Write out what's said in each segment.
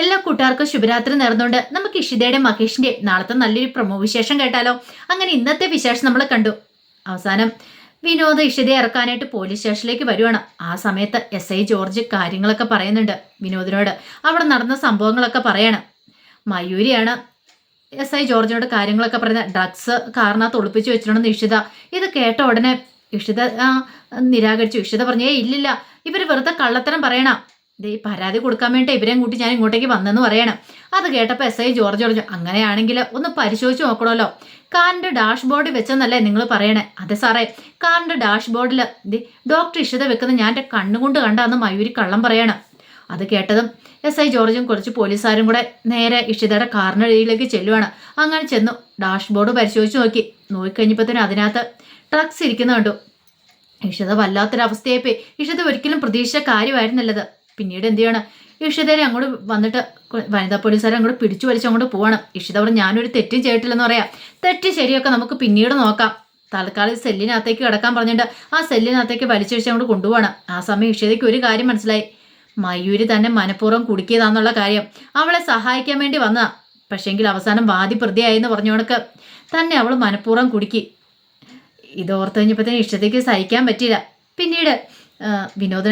എല്ലാ കൂട്ടുകാർക്കും ശുഭരാത്രി നേർന്നുകൊണ്ട് നമുക്ക് ഇഷിതയുടെ മഹേഷിന്റെ നാളത്തെ നല്ലൊരു പ്രൊമോ വിശേഷം കേട്ടാലോ? അങ്ങനെ ഇന്നത്തെ വിശേഷം നമ്മൾ കണ്ടു. അവസാനം വിനോദ് ഇഷിതയെ ഇറക്കാനായിട്ട് പോലീസ് സ്റ്റേഷനിലേക്ക് വരുവാണ്. ആ സമയത്ത് എസ് ഐ ജോർജ് കാര്യങ്ങളൊക്കെ പറയുന്നുണ്ട് വിനോദിനോട്. അവിടെ നടന്ന സംഭവങ്ങളൊക്കെ പറയാണ്. മയൂരിയാണ് എസ് ഐ ജോർജിനോട് കാര്യങ്ങളൊക്കെ പറയുന്നത്. ഡ്രഗ്സ് കാറിനകത്ത് ഒളിപ്പിച്ച് വെച്ചിട്ടുണ്ടെന്ന് ഇഷിത. ഇത് കേട്ട ഉടനെ ഇഷിത നിരാകരിച്ചു. ഇഷിത പറഞ്ഞേ ഇല്ലില്ല. ഇവർ വെറുതെ കള്ളത്തരം പറയണം. ദേ പരാതി കൊടുക്കാൻ വേണ്ടി ഇവരെയും കൂട്ടി ഞാൻ ഇങ്ങോട്ടേക്ക് വന്നെന്ന് പറയണം. അത് കേട്ടപ്പോൾ എസ് ഐ ജോർജ് പറഞ്ഞു അങ്ങനെയാണെങ്കിൽ ഒന്ന് പരിശോധിച്ച് നോക്കണമല്ലോ. കാറിന്റെ ഡാഷ്ബോർഡിൽ വെച്ചെന്നല്ലേ നിങ്ങൾ പറയണേ? അതെ സാറേ കാറിന്റെ ഡാഷ്ബോർഡിൽ ഡോക്ടർ ഇഷിത വെക്കുന്ന ഞാൻ എന്റെ കണ്ണുകൊണ്ട് കണ്ടാന്ന് മയൂരി കള്ളം പറയണം. അത് കേട്ടതും എസ് ഐ ജോർജും കുറച്ച് പോലീസുകാരും കൂടെ നേരെ ഇഷിതയുടെ കാറിനടിയിലേക്ക് ചെല്ലുവാണ്. അങ്ങനെ ചെന്നു ഡാഷ്ബോർഡ് പരിശോധിച്ച് നോക്കി. നോക്കിക്കഴിഞ്ഞപ്പോഴത്തേനും അതിനകത്ത് ട്രക്സ് ഇരിക്കുന്ന കണ്ടു. ഇഷിത വല്ലാത്തൊരവസ്ഥയായിപ്പോയി. ഇഷിത ഒരിക്കലും പ്രതീക്ഷിച്ച കാര്യമായിരുന്നല്ലത്. പിന്നീട് എന്ത് ചെയ്യണം? ഇഷിതരെ അങ്ങോട്ട് വന്നിട്ട് വനിതാ പോലീസുകാരെ അങ്ങോട്ട് പിടിച്ചു വലിച്ച് അങ്ങോട്ട് പോവാണ്. ഇഷിത അവിടെ ഞാനൊരു തെറ്റും ചെയ്തിട്ടില്ലെന്ന് പറയാം. തെറ്റ് ശരിയൊക്കെ നമുക്ക് പിന്നീട് നോക്കാം. തൽക്കാലം സെല്ലിനകത്തേക്ക് കിടക്കാൻ പറഞ്ഞിട്ട് ആ സെല്ലിനകത്തേക്ക് വലിച്ചഴിച്ച് അങ്ങോട്ട് കൊണ്ടുപോകണം. ആ സമയം ഇഷിതയ്ക്ക് ഒരു കാര്യം മനസ്സിലായി. മയൂരി തന്നെ മനഃപൂർവം കുടുക്കിയതാന്നുള്ള കാര്യം. അവളെ സഹായിക്കാൻ വേണ്ടി വന്നതാ. പക്ഷേങ്കിൽ അവസാനം വാദി പ്രതിയായെന്ന് പറഞ്ഞവണക്ക് തന്നെ അവൾ മനഃപൂർവം കുടുക്കി. ഇത് ഓർത്ത് കഴിഞ്ഞപ്പോഴത്തേനും ഇഷ്ടത്തേക്ക് സഹിക്കാൻ പറ്റിയില്ല. പിന്നീട് ആ,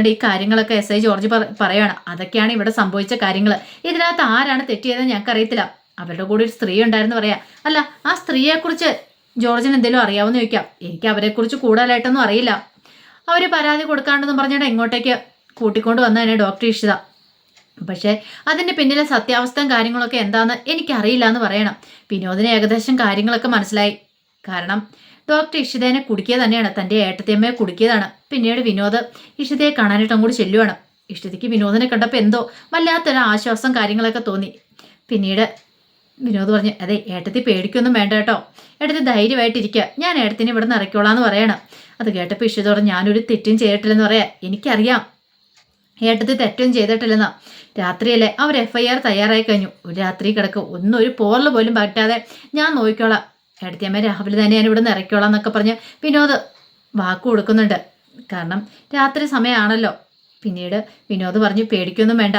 ഈ കാര്യങ്ങളൊക്കെ എസ് ഐ ജോർജ് പറയുകയാണ് അതൊക്കെയാണ് ഇവിടെ സംഭവിച്ച കാര്യങ്ങൾ ഇതിനകത്ത് ആരാണ് തെറ്റിയതെന്ന് ഞങ്ങൾക്ക് അറിയത്തില്ല അവരുടെ കൂടെ ഒരു സ്ത്രീ ഉണ്ടായിരുന്നു പറയാം. അല്ല ആ സ്ത്രീയെക്കുറിച്ച് ജോർജിന് എന്തെങ്കിലും അറിയാവുന്ന ചോദിക്കാം. എനിക്ക് അവരെക്കുറിച്ച് കൂടുതലായിട്ടൊന്നും അറിയില്ല. അവർ പരാതി കൊടുക്കാണ്ടെന്ന് പറഞ്ഞിട്ട് എങ്ങോട്ടേക്ക് കൂട്ടിക്കൊണ്ട് വന്നതിനെ ഡോക്ടർ ഇഷിത പക്ഷേ അതിന്റെ പിന്നിലെ സത്യാവസ്ഥയും കാര്യങ്ങളൊക്കെ എന്താണെന്ന് എനിക്കറിയില്ല എന്ന് പറയണം. വിനോദിന് ഏകദേശം കാര്യങ്ങളൊക്കെ മനസ്സിലായി. കാരണം ഡോക്ടർ ഇഷിതേനെ കുടുക്കിയ തന്നെയാണ്. തന്റെ ഏട്ടത്തിയമ്മയെ കുടുക്കിയതാണ്. പിന്നീട് വിനോദ് ഇഷിതയെ കാണാനായിട്ട് അങ്ങോട്ട് ചെല്ലുവാണ്. ഇഷിതയ്ക്ക് വിനോദിനെ കണ്ടപ്പോൾ എന്തോ വല്ലാത്തൊരു ആശ്വാസം കാര്യങ്ങളൊക്കെ തോന്നി. പിന്നീട് വിനോദ് പറഞ്ഞു അതെ ഏട്ടത്തി പേടിക്കൊന്നും വേണ്ട കേട്ടോ. ഏട്ടത്തി ധൈര്യമായിട്ടിരിക്കുക ഞാൻ ഏട്ടത്തിനെ ഇവിടെ നിന്ന് ഇറക്കിക്കോളാന്ന് പറയണം. അത് കേട്ടപ്പോൾ ഇഷിത പറഞ്ഞു ഞാനൊരു തെറ്റും ചെയ്തിട്ടില്ലെന്ന് പറയാം. എനിക്കറിയാം. ഏട്ടത്തി തെറ്റും ചെയ്തിട്ടില്ലെന്നാ. രാത്രിയല്ലേ? അവർ എഫ് ഐ ആർ തയ്യാറായി കഴിഞ്ഞു. ഒരു രാത്രി കിടക്കും. ഒന്നും ഒരു പോറൽ പോലും പറ്റാതെ ഞാൻ നോക്കിക്കോളാം. ഏടത്തിയമ്മ രാവിലെ തന്നെ ഞാൻ ഇവിടെ നിറയ്ക്കോളാം എന്നൊക്കെ പറഞ്ഞ് വിനോദ് വാക്ക് കൊടുക്കുന്നുണ്ട്. കാരണം രാത്രി സമയമാണല്ലോ പിന്നീട് വിനോദ് പറഞ്ഞു പേടിക്കൊന്നും വേണ്ട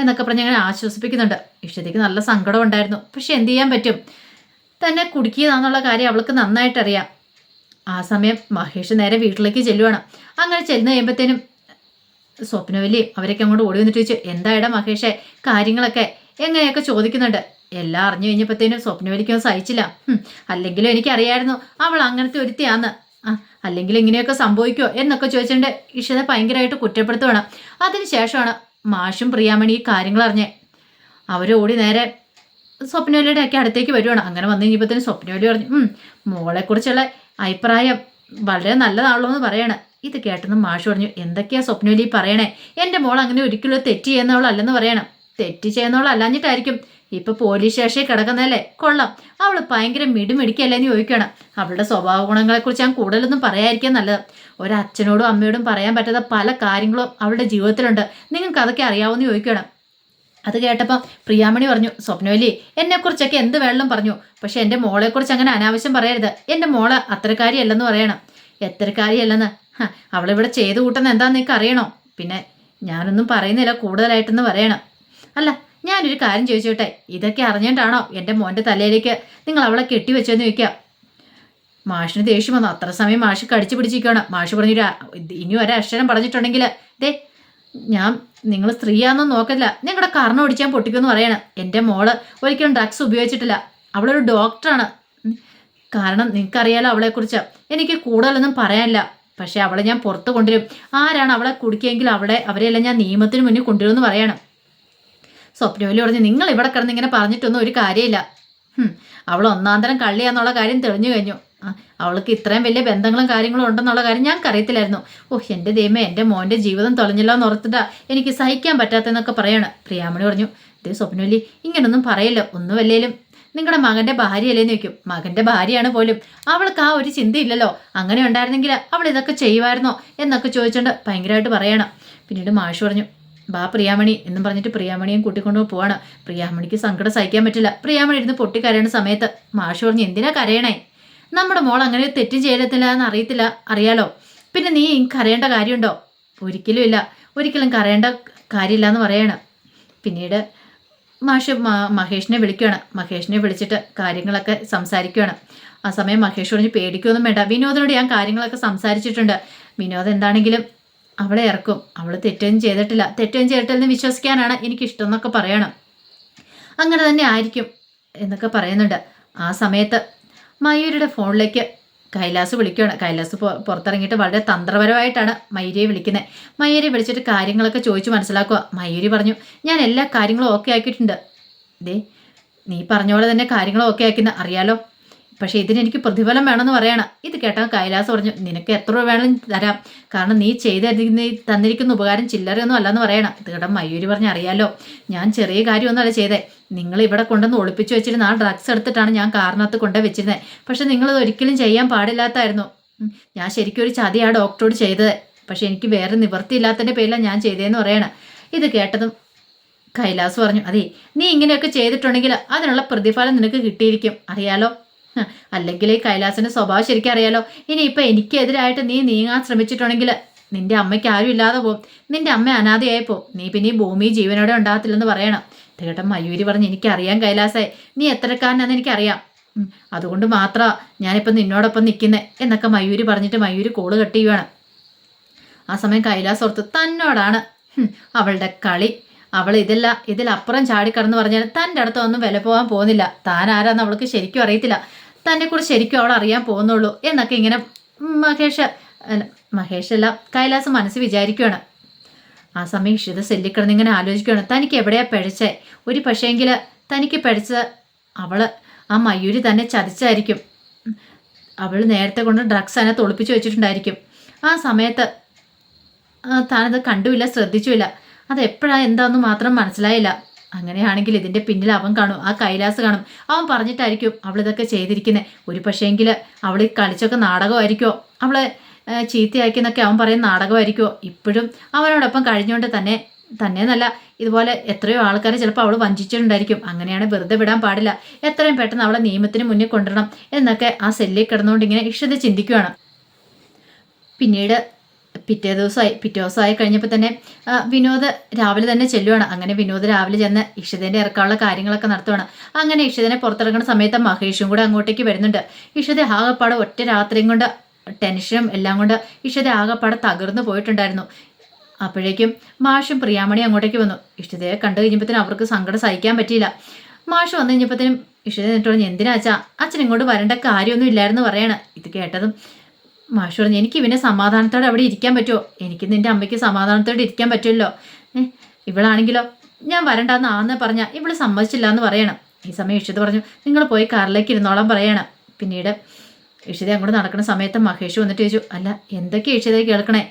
എന്നൊക്കെ പറഞ്ഞ് അങ്ങനെ ആശ്വസിപ്പിക്കുന്നുണ്ട്. ഇഷ്ടത്തേക്ക് നല്ല സങ്കടം ഉണ്ടായിരുന്നു. പക്ഷെ എന്ത് ചെയ്യാൻ പറ്റും? തന്നെ കുടുക്കിയതാണെന്നുള്ള കാര്യം അവൾക്ക് നന്നായിട്ടറിയാം. ആ സമയം മഹേഷ് നേരെ വീട്ടിലേക്ക് ചെല്ലുവാണ്. അങ്ങനെ ചെല്ലുന്ന കഴിയുമ്പോഴത്തേനും സ്വപ്നവല്ലി അവരൊക്കെ അങ്ങോട്ട് ഓടി വന്നിട്ട് ചോദിച്ചു എന്താ ഇടാ മഹേഷേ കാര്യങ്ങളൊക്കെ? എങ്ങനെയൊക്കെ ചോദിക്കുന്നുണ്ട്? എല്ലാം അറിഞ്ഞു കഴിഞ്ഞപ്പോഴത്തേനും സ്വപ്നവലിക്കൊന്നും സഹിച്ചില്ല. അല്ലെങ്കിലും എനിക്കറിയായിരുന്നു അവൾ അങ്ങനത്തെ ഒരുത്തിയാന്ന്. അല്ലെങ്കിൽ ഇങ്ങനെയൊക്കെ സംഭവിക്കുമോ എന്നൊക്കെ ചോദിച്ചിട്ടുണ്ട്. ഇഷിത ഭയങ്കരമായിട്ട് കുറ്റപ്പെടുത്തുവാണ്. അതിനുശേഷമാണ് മാഷും പ്രിയാമണി ഈ കാര്യങ്ങൾ അറിഞ്ഞേ. അവർ ഓടി നേരെ സ്വപ്നവലിയുടെ ഒക്കെ അടുത്തേക്ക് വരുവാണ്. അങ്ങനെ വന്നു കഴിഞ്ഞപ്പോഴത്തേനും സ്വപ്നവലി പറഞ്ഞു മോളെക്കുറിച്ചുള്ള അഭിപ്രായം വളരെ നല്ലതാണല്ലോ എന്ന് പറയാണ്. ഇത് കേട്ടെന്ന് മാഷ് പറഞ്ഞു എന്തൊക്കെയാ സ്വപ്നവലി പറയണേ? എന്റെ മോൾ അങ്ങനെ ഒരിക്കലും തെറ്റ് ചെയ്യുന്നവളല്ലെന്ന് പറയണം. തെറ്റ് ചെയ്യുന്നവളല്ലാഞ്ഞിട്ടായിരിക്കും ഇപ്പൊ പോലീസ് സ്റ്റേഷനിൽ കിടക്കുന്നതല്ലേ? കൊള്ളാം. അവൾ ഭയങ്കര മിടിമിടിക്കല്ലേന്ന് ചോദിക്കണം അവളുടെ സ്വഭാവ ഗുണങ്ങളെക്കുറിച്ച് ഞാൻ കൂടുതലൊന്നും പറയാതിരിക്കാൻ നല്ലത്. ഒരച്ഛനോടും അമ്മയോടും പറയാൻ പറ്റാത്ത പല കാര്യങ്ങളും അവളുടെ ജീവിതത്തിലുണ്ട്. നിങ്ങൾക്ക് അതൊക്കെ അറിയാവുന്ന ചോദിക്കണം അത് കേട്ടപ്പോൾ പ്രിയാമണി പറഞ്ഞു സ്വപ്നവലി എന്നെക്കുറിച്ചൊക്കെ എന്ത് വേണമെന്നും പറഞ്ഞു. പക്ഷെ എന്റെ മോളെക്കുറിച്ച് അങ്ങനെ അനാവശ്യം പറയരുത്. എന്റെ മോൾ അത്രക്കാരിയല്ലെന്ന് പറയണം. എത്രക്കാരിയല്ലെന്ന് അവളിവിടെ ചെയ്തു കൂട്ടുന്ന എന്താന്ന് നിങ്ങൾക്ക് അറിയണോ? പിന്നെ ഞാനൊന്നും പറയുന്നില്ല. കൂടുതലായിട്ടെന്ന് പറയണം. അല്ല ഞാനൊരു കാര്യം ചോദിച്ചോട്ടെ? ഇതൊക്കെ അറിഞ്ഞിട്ടാണോ എന്റെ മോന്റെ തലയിലേക്ക് നിങ്ങൾ അവളെ കെട്ടിവെച്ചെന്ന് ചോദിക്കാം? മാഷിന് ദേഷ്യം വന്നു. അത്ര സമയം മാഷ് കടിച്ചു പിടിച്ചിരിക്കുകയാണ് മാഷ് പറഞ്ഞൊരു "ഒരു അ- ഇനി ഒരക്ഷരം പറഞ്ഞിട്ടുണ്ടെങ്കിൽ ദേ ഞാൻ നിങ്ങൾ സ്ത്രീയാണെന്ന് നോക്കില്ല നിങ്ങളുടെ കർണം ഒടിച്ചാൻ പൊട്ടിക്കുമെന്ന് പറയണം. എന്റെ മോൾ ഒരിക്കലും ഡ്രഗ്സ് ഉപയോഗിച്ചിട്ടില്ല. അവളൊരു ഡോക്ടറാണ്. കാരണം നിങ്ങൾക്കറിയാലോ അവളെക്കുറിച്ച്. എനിക്ക് കൂടുതലൊന്നും പറയാനില്ല. പക്ഷേ അവളെ ഞാൻ പുറത്ത് കൊണ്ടുവരും. ആരാണ് അവളെ കുടിക്കുകയെങ്കിൽ അവളെ അവരെയെല്ലാം ഞാൻ നിയമത്തിന് മുന്നിൽ കൊണ്ടുവരുമെന്ന് പറയണം. സ്വപ്നവലി പറഞ്ഞു നിങ്ങൾ ഇവിടെ കിടന്ന് ഇങ്ങനെ പറഞ്ഞിട്ടൊന്നും ഒരു കാര്യമില്ല. അവൾ ഒന്നാം തരം കള്ളിയാന്നുള്ള കാര്യം തെളിഞ്ഞു കഴിഞ്ഞു. അവൾക്ക് ഇത്രയും വലിയ ബന്ധങ്ങളും കാര്യങ്ങളും ഉണ്ടെന്നുള്ള കാര്യം ഞാൻ അറിയത്തില്ലായിരുന്നു ഓഹ് എന്റെ ദൈവമേ എന്റെ മോന്റെ ജീവിതം തൊലഞ്ഞല്ലോ എന്ന് ഓർത്തിട്ടാ എനിക്ക് സഹിക്കാൻ പറ്റാത്തതെന്നൊക്കെ പറയാണ്. പ്രിയാമണി പറഞ്ഞു ദേ സ്വപ്നവല്ലി ഇങ്ങനൊന്നും പറയില്ല ഒന്നുമല്ലേലും. നിങ്ങളുടെ മകന്റെ ഭാര്യയല്ലേന്ന് വെക്കും മകന്റെ ഭാര്യയാണ് പോലും. അവൾക്ക് ആ ഒരു ചിന്തയില്ലല്ലോ. അങ്ങനെ ഉണ്ടായിരുന്നെങ്കിൽ അവൾ ഇതൊക്കെ ചെയ്യുമായിരുന്നോ? എന്നൊക്കെ ചോദിച്ചുകൊണ്ട് ഭയങ്കരമായിട്ട് പറയണം. പിന്നീട് മാഷ് പറഞ്ഞു ബാ പ്രിയാമണി എന്നും പറഞ്ഞിട്ട് പ്രിയാമണിയും കൂട്ടിക്കൊണ്ടു പോവാണ്. പ്രിയാമണിക്ക് സങ്കടം സഹിക്കാൻ പറ്റില്ല. പ്രിയാമണി ഇരുന്ന് പൊട്ടിക്കരയണ സമയത്ത് മാഷ് പറഞ്ഞ് എന്തിനാ കരയണേ? നമ്മുടെ മോൾ അങ്ങനെ തെറ്റും ചെയ്യത്തില്ല എന്ന് അറിയത്തില്ല അറിയാലോ? പിന്നെ നീ കരയേണ്ട കാര്യമുണ്ടോ? ഒരിക്കലും ഇല്ല. ഒരിക്കലും കരയേണ്ട കാര്യമില്ല എന്ന് പറയണം. പിന്നീട് മാഷ് മഹേഷിനെ വിളിക്കുകയാണ് മഹേഷിനെ വിളിച്ചിട്ട് കാര്യങ്ങളൊക്കെ സംസാരിക്കുകയാണ് ആ സമയം മഹേഷ് പറഞ്ഞ് പേടിക്കൊന്നും വേണ്ട. വിനോദിനോട് ഞാൻ കാര്യങ്ങളൊക്കെ സംസാരിച്ചിട്ടുണ്ട്. വിനോദ് എന്താണെങ്കിലും അവളെ ഇറക്കും. അവൾ തെറ്റൊന്നും ചെയ്തിട്ടില്ല. തെറ്റൊന്നും ചെയ്തിട്ടില്ലെന്ന് വിശ്വസിക്കാനാണ് എനിക്കിഷ്ടം എന്നൊക്കെ പറയണം. അങ്ങനെ തന്നെ ആയിരിക്കും എന്നൊക്കെ പറയുന്നുണ്ട്. ആ സമയത്ത് മയൂരിയുടെ ഫോണിലേക്ക് കൈലാസ് വിളിക്കുകയാണ്. കൈലാസ് പുറത്തിറങ്ങിയിട്ട് വളരെ തന്ത്രപരമായിട്ടാണ് മയൂരിയെ വിളിക്കുന്നത്. മയൂരി വിളിച്ചിട്ട് കാര്യങ്ങളൊക്കെ ചോദിച്ചു മനസ്സിലാക്കുക. മയൂരി പറഞ്ഞു ഞാൻ എല്ലാ കാര്യങ്ങളും ഓക്കെ ആക്കിയിട്ടുണ്ട്. ദേ നീ പറഞ്ഞ പോലെ തന്നെ കാര്യങ്ങളും ഓക്കെ ആക്കുന്ന അറിയാലോ? പക്ഷേ ഇതിനെനിക്ക് പ്രതിഫലം വേണമെന്ന് പറയണം. ഇത് കേട്ടാൽ കൈലാസ് പറഞ്ഞു നിനക്ക് എത്ര രൂപ വേണമെങ്കിലും തരാം. കാരണം നീ ഈ തന്നിരിക്കുന്ന ഉപകാരം ചില്ലറയൊന്നും അല്ലെന്ന് പറയണം. ഇത് കേട്ടാൽ മയൂരി പറഞ്ഞ് അറിയാലോ ഞാൻ ചെറിയ കാര്യമൊന്നുമല്ല ചെയ്തേ. നിങ്ങൾ ഇവിടെ കൊണ്ടുവന്ന് ഒളിപ്പിച്ചു വെച്ചിരുന്ന ആ ഡ്രഗ്സ് എടുത്തിട്ടാണ് ഞാൻ കാറിനകത്ത് കൊണ്ടേ വെച്ചിരുന്നത് പക്ഷെ നിങ്ങളത് ഒരിക്കലും ചെയ്യാൻ പാടില്ലാത്തായിരുന്നു. ഞാൻ ശരിക്കും ഒരു ചതി ആ ഡോക്ടറോട് ചെയ്തത്. പക്ഷെ എനിക്ക് വേറെ നിവൃത്തിയില്ലാത്തതിന്റെ പേരിലാണ് ഞാൻ ചെയ്തതെന്ന് പറയണം. ഇത് കേട്ടതും കൈലാസ് പറഞ്ഞു അതെ നീ ഇങ്ങനെയൊക്കെ ചെയ്തിട്ടുണ്ടെങ്കിൽ അതിനുള്ള പ്രതിഫലം നിനക്ക് കിട്ടിയിരിക്കും. അറിയാലോ അല്ലെങ്കിൽ കൈലാസിന്റെ സ്വഭാവം ശരിക്കും അറിയാലോ. ഇനിയിപ്പോൾ എനിക്കെതിരായിട്ട് നീ നീങ്ങാൻ ശ്രമിച്ചിട്ടുണ്ടെങ്കിൽ നിന്റെ അമ്മയ്ക്ക് ആരും ഇല്ലാതെ പോകും. നിന്റെ അമ്മ അനാഥയായി പോകും. നീ പിന്നെ ഈ ഭൂമി ജീവനോടെ ഉണ്ടാകത്തില്ലെന്ന് പറയണം. തേട്ടൻ മയൂരി പറഞ്ഞ് എനിക്കറിയാം കൈലാസേ. നീ എത്രക്കാരനാന്ന് എനിക്കറിയാം. അതുകൊണ്ട് മാത്രമാണ് ഞാനിപ്പം നിന്നോടൊപ്പം നിൽക്കുന്നത് എന്നൊക്കെ മയൂരി പറഞ്ഞിട്ട് മയൂരി കോൾ കട്ട് ചെയ്യുവാണ്. ആ സമയം കൈലാസ് ഓർത്ത് തന്നോടാണ് അവളുടെ കളി. അവൾ ഇതില്ല ഇതിലപ്പുറം ചാടിക്കടന്ന് പറഞ്ഞാൽ തന്റെ അടുത്ത് ഒന്നും വില പോകാൻ പോകുന്നില്ല. താൻ ആരാന്ന് അവൾക്ക് ശരിക്കും അറിയത്തില്ല. തന്നെക്കുറിച്ച് ശരിക്കും അവൾ അറിയാൻ പോകുന്നുള്ളൂ എന്നൊക്കെ ഇങ്ങനെ മഹേഷ് മഹേഷ് അല്ല കൈലാസ് മനസ്സ് വിചാരിക്കുകയാണ് ആ സമയം ഇഷിത സെല്ലിക്കിടന്ന് ഇങ്ങനെ ആലോചിക്കുകയാണ് തനിക്ക് എവിടെയാ പിഴച്ചേ? ഒരു പക്ഷേങ്കിൽ തനിക്ക് പിഴച്ച അവൾ ആ മയൂരി തന്നെ ചതിച്ചായിരിക്കും. അവൾ നേരത്തെ കൊണ്ട് ഡ്രഗ്സ് അതിനകത്ത് തൊളിപ്പിച്ച് വെച്ചിട്ടുണ്ടായിരിക്കും. ആ സമയത്ത് താനത് കണ്ടുമില്ല ശ്രദ്ധിച്ചുമില്ല. അത് എപ്പോഴാ എന്താണെന്ന് മാത്രം മനസ്സിലായില്ല. അങ്ങനെയാണെങ്കിൽ ഇതിന്റെ പിന്നിൽ അവൻ കാണും ആ കൈലാസ് കാണും. അവൻ പറഞ്ഞിട്ടായിരിക്കും അവൾ ഇതൊക്കെ ചെയ്തിരിക്കുന്നത് ഒരു പക്ഷേങ്കിൽ അവൾ കളിച്ചൊക്കെ നാടകമായിരിക്കുമോ അവളെ ചീത്തയാക്കിയെന്നൊക്കെ അവൻ പറയുന്ന നാടകമായിരിക്കുമോ ഇപ്പോഴും അവനോടൊപ്പം കഴിഞ്ഞുകൊണ്ട് തന്നെ തന്നെ എന്നല്ല ഇതുപോലെ എത്രയോ ആൾക്കാരെ ചിലപ്പോൾ അവൾ വഞ്ചിച്ചിട്ടുണ്ടായിരിക്കും. അങ്ങനെയാണ് വെറുതെ വിടാൻ പാടില്ല. എത്രയും പെട്ടെന്ന് അവളെ നിയമത്തിന് മുന്നിൽ കൊണ്ടുവരണം എന്നൊക്കെ ആ സെല്ലിൽ കിടന്നുകൊണ്ട് ഇങ്ങനെ ഇഷ്ടത ചിന്തിക്കുകയാണ് പിന്നീട് പിറ്റേ ദിവസമായി പിറ്റേ ദിവസമായി കഴിഞ്ഞപ്പോൾ തന്നെ വിനോദ് രാവിലെ തന്നെ ചെല്ലുവാണ്. അങ്ങനെ വിനോദ് രാവിലെ ചെന്ന് ഇഷിതേന്റെ ഇറക്കാനുള്ള കാര്യങ്ങളൊക്കെ നടത്തുവാണ്. അങ്ങനെ ഇഷിതനെ പുറത്തിറങ്ങുന്ന സമയത്ത് മഹേഷും കൂടെ അങ്ങോട്ടേക്ക് വരുന്നുണ്ട്. ഇഷിത ആകപ്പാടെ ഒറ്റ രാത്രിയും കൊണ്ട് ടെൻഷനും എല്ലാം കൊണ്ട് ഇഷിത ആകപ്പാടെ തകർന്നു പോയിട്ടുണ്ടായിരുന്നു. അപ്പോഴേക്കും മാഷും പ്രിയാമണി അങ്ങോട്ടേക്ക് വന്നു. ഇഷ്ടതയെ കണ്ടു കഴിഞ്ഞപ്പോഴത്തേനും അവർക്ക് സങ്കടം സഹിക്കാൻ പറ്റിയില്ല. മാഷ് വന്നു കഴിഞ്ഞപ്പോഴത്തേനും ഇഷ്ടത പറഞ്ഞു എന്തിനാച്ചാ അച്ഛൻ ഇങ്ങോട്ട് വരേണ്ട കാര്യമൊന്നും ഇല്ലായിരുന്നു പറയാണ്. ഇത് കേട്ടതും മാഷ് പറഞ്ഞു എനിക്ക് ഇവനെ സമാധാനത്തോടെ അവിടെ ഇരിക്കാൻ പറ്റുമോ? എനിക്ക് നിന്റെ അമ്മയ്ക്ക് സമാധാനത്തോടെ ഇരിക്കാൻ പറ്റുമല്ലോ. ഇവളാണെങ്കിലോ? ഞാൻ വരണ്ടെന്ന് ആന്ന് പറഞ്ഞ ഇവൾ സമ്മതിച്ചില്ല എന്ന് പറയണം. ഈ സമയം ഇഷിത് പറഞ്ഞു നിങ്ങൾ പോയി കാറിലേക്ക് ഇരുന്നോളാൻ പറയണം. പിന്നീട് ഇഷിത അങ്ങോട്ട് നടക്കുന്ന സമയത്ത് മഹേഷ് വന്നിട്ട് ചോദിച്ചു അല്ല എന്തൊക്കെ ഇഷിത കേൾക്കണേ?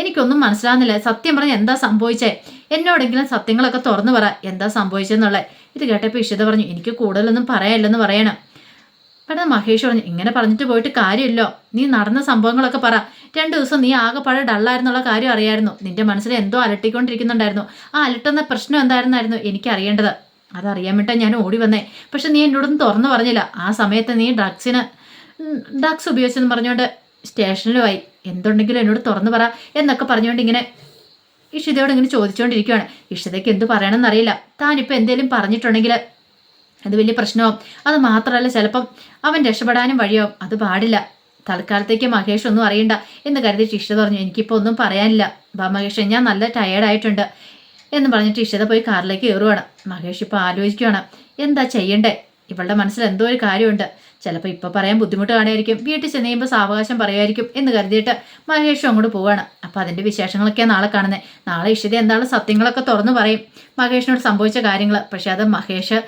എനിക്കൊന്നും മനസ്സിലാകുന്നില്ല സത്യം പറഞ്ഞ എന്താ സംഭവിച്ചേ? എന്നോടെങ്കിലും സത്യങ്ങളൊക്കെ തുറന്നു പറ എന്താ സംഭവിച്ചെന്നുള്ളത് ഇത് കേട്ടപ്പോൾ ഇഷിത പറഞ്ഞു എനിക്ക് കൂടുതലൊന്നും പറയാനില്ലെന്ന് പറയണം. പെട്ടെന്ന് മഹേഷ് പറഞ്ഞു ഇങ്ങനെ പറഞ്ഞിട്ട് പോയിട്ട് കാര്യമില്ലോ. നീ നടന്ന സംഭവങ്ങളൊക്കെ പറ. രണ്ടു ദിവസം നീ ആകെ ആകെപ്പാടെ ഡള്ളായിരുന്നുള്ള കാര്യം അറിയായിരുന്നു. നിന്റെ മനസ്സിൽ എന്തോ അലട്ടിക്കൊണ്ടിരിക്കുന്നുണ്ടായിരുന്നു. ആ അലട്ടുന്ന പ്രശ്നം എന്തായിരുന്നായിരുന്നു എനിക്കറിയേണ്ടത്. അതറിയാൻ വേണ്ട ഞാൻ ഓടി വന്നേ. പക്ഷെ നീ എന്നോടൊന്നും തുറന്നു പറഞ്ഞില്ല. ആ സമയത്ത് നീ ഡ്രഗ്സിന് ഡ്രഗ്സ് ഉപയോഗിച്ചെന്ന് പറഞ്ഞുകൊണ്ട് സ്റ്റേഷനിലുമായി. എന്തുണ്ടെങ്കിലും എന്നോട് തുറന്നു പറ എന്നൊക്കെ പറഞ്ഞുകൊണ്ട് ഇങ്ങനെ ഇഷിതയോട് ഇങ്ങനെ ചോദിച്ചുകൊണ്ടിരിക്കുകയാണ് ഇഷിതയ്ക്ക് എന്ത് പറയണമെന്നറിയില്ല. താനിപ്പോൾ എന്തെങ്കിലും പറഞ്ഞിട്ടുണ്ടെങ്കിൽ അത് വലിയ പ്രശ്നമോ? അത് മാത്രമല്ല ചിലപ്പം അവൻ രക്ഷപ്പെടാനും വഴിയാവും അത് പാടില്ല. തൽക്കാലത്തേക്ക് മഹേഷ് ഒന്നും അറിയണ്ട എന്ന് കരുതി ഇഷ്ടത പറഞ്ഞു എനിക്കിപ്പോൾ ഒന്നും പറയാനില്ല. ബാ മഹേഷ് ഞാൻ നല്ല ടയേർഡായിട്ടുണ്ട് എന്ന് പറഞ്ഞിട്ട് ടീഷത പോയി കാറിലേക്ക് കയറുവാണ്. മഹേഷ് ഇപ്പോൾ ആലോചിക്കുകയാണ് എന്താ ചെയ്യണ്ടേ? ഇവളുടെ മനസ്സിൽ എന്തോ ഒരു കാര്യമുണ്ട്. ചിലപ്പോൾ ഇപ്പോൾ പറയാൻ ബുദ്ധിമുട്ട് കാണുമായിരിക്കും വീട്ടിൽ ചെന്ന് കഴിയുമ്പോൾ സാവകാശം പറയുമായിരിക്കും എന്ന് കരുതിയിട്ട് മഹേഷും അങ്ങോട്ട് പോവാണ്. അപ്പോൾ അതിന്റെ വിശേഷങ്ങളൊക്കെയാണ് നാളെ കാണുന്നത് നാളെ ഇഷിത എന്താണ് സത്യങ്ങളൊക്കെ തുറന്നു പറയും മഹേഷിനോട് സംഭവിച്ച കാര്യങ്ങൾ പക്ഷേ അത് മഹേഷ്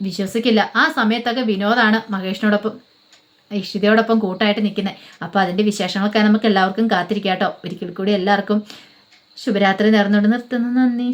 വിശ്വസിക്കില്ല. ആ സമയത്തൊക്കെ വിനോദാണ് മഹേഷിനോടൊപ്പം ഇഷിതയോടൊപ്പം കൂട്ടായിട്ട് നിൽക്കുന്നത് അപ്പോൾ അതിന്റെ വിശേഷങ്ങളൊക്കെ നമുക്ക് എല്ലാവർക്കും കാത്തിരിക്കാം കേട്ടോ ഒരിക്കൽ കൂടി എല്ലാവർക്കും ശുഭരാത്രി നേർന്നുകൊണ്ട് നിർത്തുന്നു. നന്ദി.